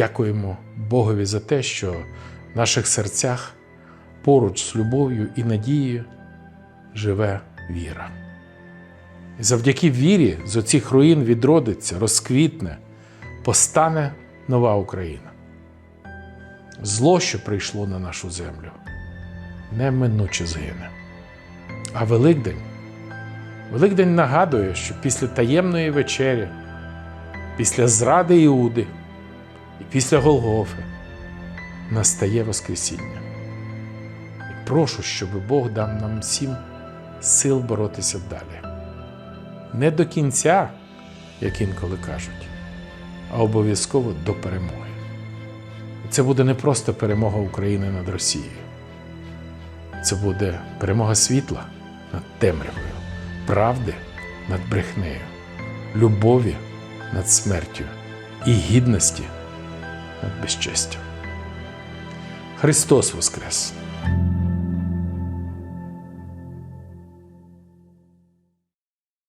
Дякуємо Богові за те, що в наших серцях поруч з любов'ю і надією живе віра. І завдяки вірі з оцих руїн відродиться, розквітне, постане нова Україна. Зло, що прийшло на нашу землю, неминуче згине. А Великдень Великдень нагадує, що після таємної вечері, після зради Іуди і після Голгофи настає Воскресіння. І прошу, щоб Бог дав нам всім сил боротися далі. Не до кінця, як інколи кажуть, а обов'язково до перемоги. І це буде не просто перемога України над Росією. Це буде перемога світла над темрявою, правди над брехнею, любові над смертю і гідності над безчестям. Христос Воскрес!